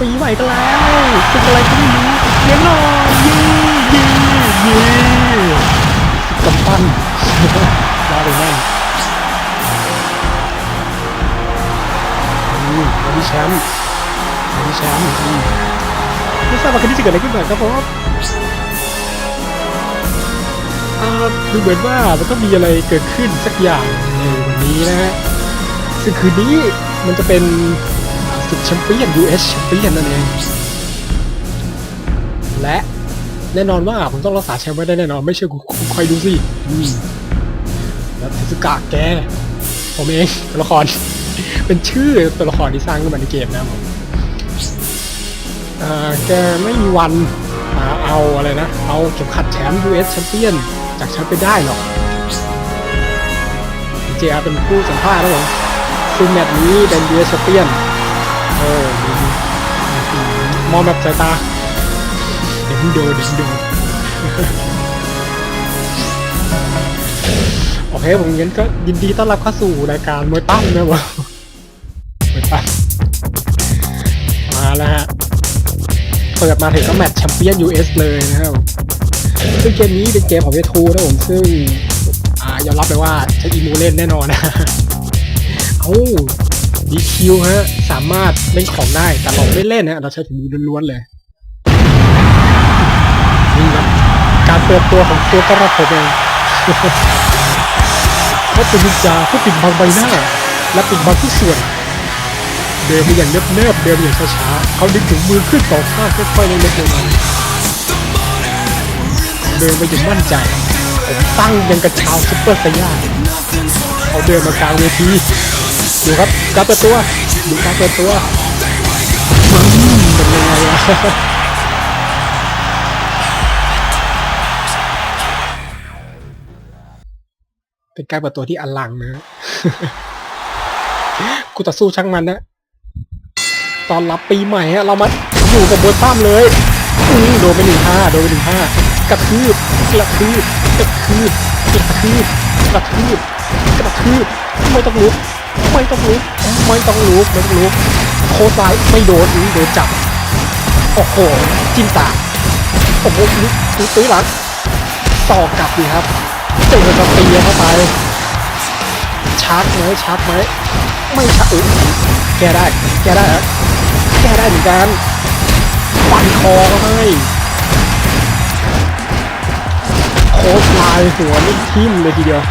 ปีใหม่กันแล้วเป็นอะไรก็ไม่รู้เลี้ยงหน่อยย่เย่เย่กำปั้นรอไปแน่นอืมวันนี้แชมป์วันนี้แชมป์อืมไม่ทราบว่าคืนนี้จะเกิดอะไรขึ้นบ้างครับผมอ่าดูเหมือนว่ามันต้องมีอะไรเกิดขึ้นสักอย่างในวันนี้นะฮะซึ่งคืนนี้มันจะเป็น ศึกแชมเปี้ยน US แชมเปี้ยนนั่นเอง และแน่นอนว่าผมต้องรักษาแชมป์ไว้ได้แน่นอน ไม่เชื่อกูกูคอยดูสิอืมแล้วเทสกะแก ผมเองตัวละคร เป็นชื่อตัวละครที่สร้างขึ้นมาในเกมนะครับผมอ่าแกไม่มีวันอ่าเอาอะไรนะ เอาเข็มขัดแชมป์ US แชมเปี้ยนจากฉันไปได้หรอกเจอาเป็นผู้สัมภาษณ์นะผมซึ่งแมตช์นี้เป็นเดียสเปียนโอ้ดูดิ มองแบบสายตา เดี๋ยวมึงดูเดี๋ยวมึงดูโอเคผมงั้นก็ยินดีต้อนรับเข้าสู่รายการมวยปั้มนะผมมวยปั้มมาแล้วฮะ เปิดมาถึงก็แมตช์แชมเปี้ยน US เลยนะครับ ซึ่งเกมนี้เป็นเกมของเวทูนะผมซึ่ง อ่ายอมรับเลยว่าใช้อีมูเล่นแน่นอนนะ เอ้า ดีคิวฮะ สามารถเล่นของได้ แต่เราไม่เล่นนะเราใช้ถุงมือล้วนๆเลยนี่ครับการเปิดตัวของตัวกระผมเองเขาเป็นนินจาเขาปิดบังใบหน้า และปิดบังทุกส่วน เดินไปอย่างเนิบๆเดินอย่างช้าๆเขาดึงถุงมือขึ้นสองข้างค่อยๆเล็กๆลงมาเดินไปอย่างมั่นใจผมตั้งยังกระช้าซุปเปอร์ไซย่าเขาเดินมากลางเวที ดูครับการเปิดตัวดูการเปิดตัวอืมเป็นยังไงอะเป็นการเปิดตัวที่อลังนะกูต่อสู้ช่างมันนะตอนรับปีใหม่ฮะเรามาอยู่กับบนตั้มเลยอืโดนไปหนึ่งห้าโดนไปหนึ่งห้ากระทืบกระทืบกระทืบกระทืบกระทืบกระทืบไม่ต้องลุก ไม่ต้องลุกไม่ต้องลุกไม่ต้องลุกโคตรซ้ายไม่โดนอืมโดนจับโอ้โหจิ้มตาโอ้โหลุกลุกตื้อหลังต่อกลับดีครับเจอกับตีเข้าไปชาร์จไหมชาร์จไหมไม่ชาร์จแกได้แกได้เหรอแกได้เหมือนกันฟันคอเขาให้โคสไลน์หัวนี่ทิ่มเลยทีเดียว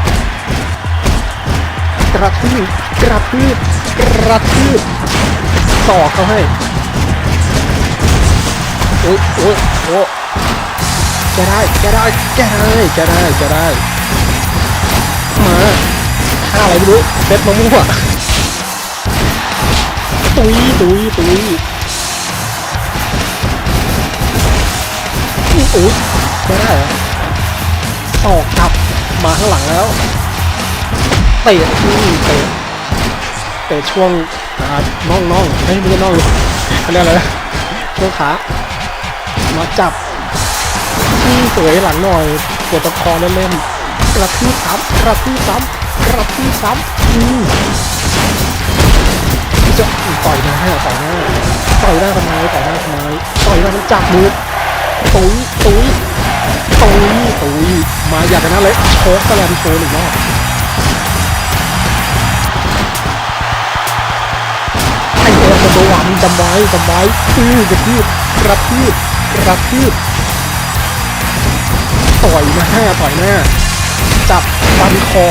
กระทืบ กระทืบกระทืบสอกเขาให้โอ้ยโอ้ยโอ้แกได้แกได้แกได้แกได้แกได้มาท่าอะไรไม่รู้เซ็ตมะม่วงตุยตุยตุยอุ๊ยอุ๊ยไม่ได้เหรอตอกกลับมาข้างหลังแล้วเตะอืมเตะ เตะช่วงน่องน่องไม่ไม่ใช่น่องเลยเขาเรียกอะไรนะช่วงขามาจับที่สวยหลังหน่อยปวดตะคอเล่นๆกระทืบซ้ำกระทืบซ้ำกระทืบซ้ำอืมจะต่อยหน้าต่อยหน้าต่อยหน้าทำไมต่อยหน้าทำไมต่อยหน้ามันจับมือตุ้ยตุ้ยตุ้ยตุ้ยมาอยากกันนั้นเลยโชกกรแลมโชว์หนึ่งรอบ จำไว้จำไว้อื้อกระทืบกระทืบกระทืบต่อยหน้าต่อยหน้า จับฟันคอ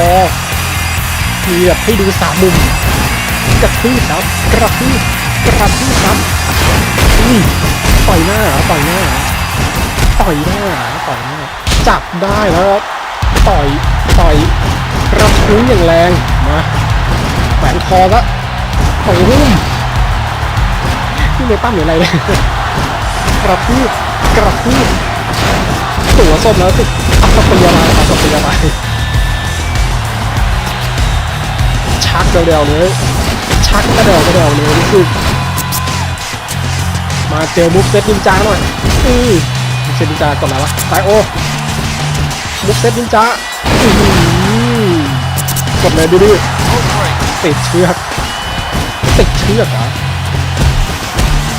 เหยียบให้ดูสามมุม กระทืบครับกระทืบกระทืบครับอุ้ยต่อยหน้าต่อยหน้าต่อยหน้าต่อยหน้า จับได้แล้วครับต่อยต่อยกระทุ้งอย่างแรงมาแขวนคอล้วโอ้โห นี่เลยปั้มหรืออะไรเนี่ยกระทืบกระทืบตัวส้มแล้วสิอัปปะยามาอัปปะยามาชักเร็วๆเลยชักกระเดวกระเดวเลยนี่คือมาเจอมุกเซตนินจาหน่อยอือมุกเซตนินจาก่อนแล้ววะไซโอมุกเซตนินจาอือหือกดเลยดูดิติดเชือกติดเชือกอไป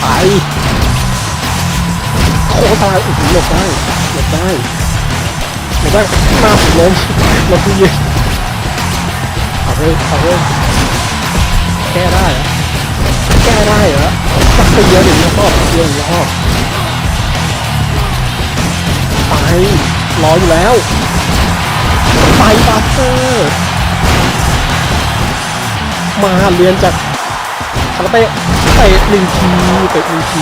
ไปโคตายอ้โหลบได้หลบได้หลบได้หน้าผมล้มหลบที่ยืนเอาเลยเอาเลยแก้ได้เหรอแก้ได้เหรอสักไปเยอะหนึ่งรอบเยอะหนึ่งรอบไปรออยู่แล้วไปบัสเตอร์มาเรียนจากคาราเต้ เตะหนึ่งทีเตะหนึ่งที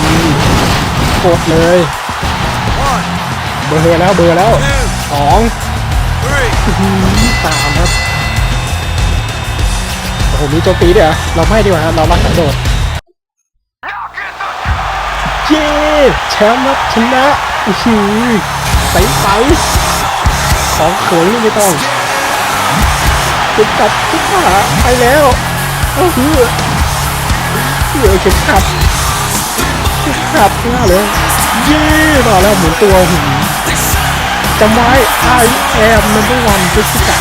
กดเลย เบอร์แล้วเบอร์แล้วสองสามครับโอ้โหมีโจมตีด้วยเหรอเราไม่ดีกว่าเรารักกระโดดเย้แชมป์ครับชนะอือหือใสใสของเขินนี่ไม่ต้องจุดกัดทุกขาไปแล้วโอ้โห เหลือเข็มขัดเข็มขัดหน้าเลยเย้มาแล้วหมุนตัวหือจำไว้ I am number one จุดสกัด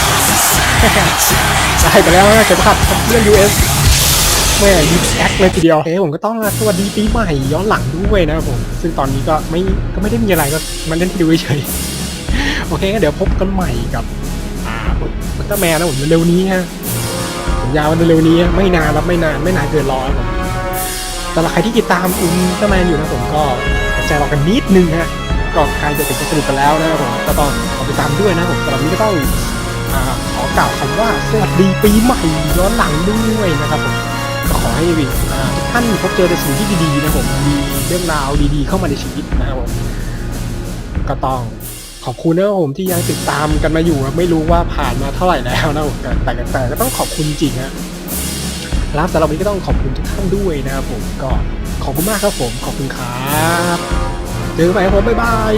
ได้ไปแล้วนะเข็มขัดเรื่อง US แม่ยิงแอคเลยทีเดียวเอ้ผมก็ต้องสวัสดีปีใหม่ย้อนหลังด้วยนะครับผม ซึ่งตอนนี้ก็ไม่ก็ไม่ได้มีอะไรก็มันเล่นดูเฉยโอเคงั้นเดี๋ยวพบกันใหม่กับอ่าผมมันก็แมนนะผมเร็วนี้ฮะผมยาวมันเร็วนี้ไม่นานแล้วไม่นานไม่นานเกินรอผม สำหรับใครที่ติดตามอุลตร้าแมนอยู่นะผมก็ใจรอกันนิดนึงฮะก็ใกล้จะถึงจะสนุกกันแล้วนะครับผมก็ต้องขอไปตามด้วยนะผมสำหรับนนี้ก็ต้องอขอกล่าวคำว่าสวัสดีปีใหม่ย้อนหลังด้วยนะครับผมก็ขอให้ทุกท่านพบเจอในสิ่งที่ดีๆนะผมมีเรื่องราวดีๆ เข้ามาในชีวิตนะครับผมก็ต้องขอบคุณนะครับผมที่ยังติดตามกันมาอยู่ไม่รู้ว่าผ่านมาเท่าไหร่แล้วนะผมแต่แต่แต่ก็ต้องขอบคุณจริงฮะ แล้วสำหรับวันนี้ก็ต้องขอบคุณทุกท่านด้วยนะครับผมก็ขอบคุณมากครับผมขอบคุณครับเจอกันใหม่ครับผมบ๊ายบาย